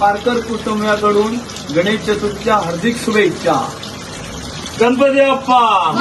पारकर कुटुंबियाकडून गणेश चतुर्थीच्या हार्दिक शुभेच्छा. गणपती बाप्पा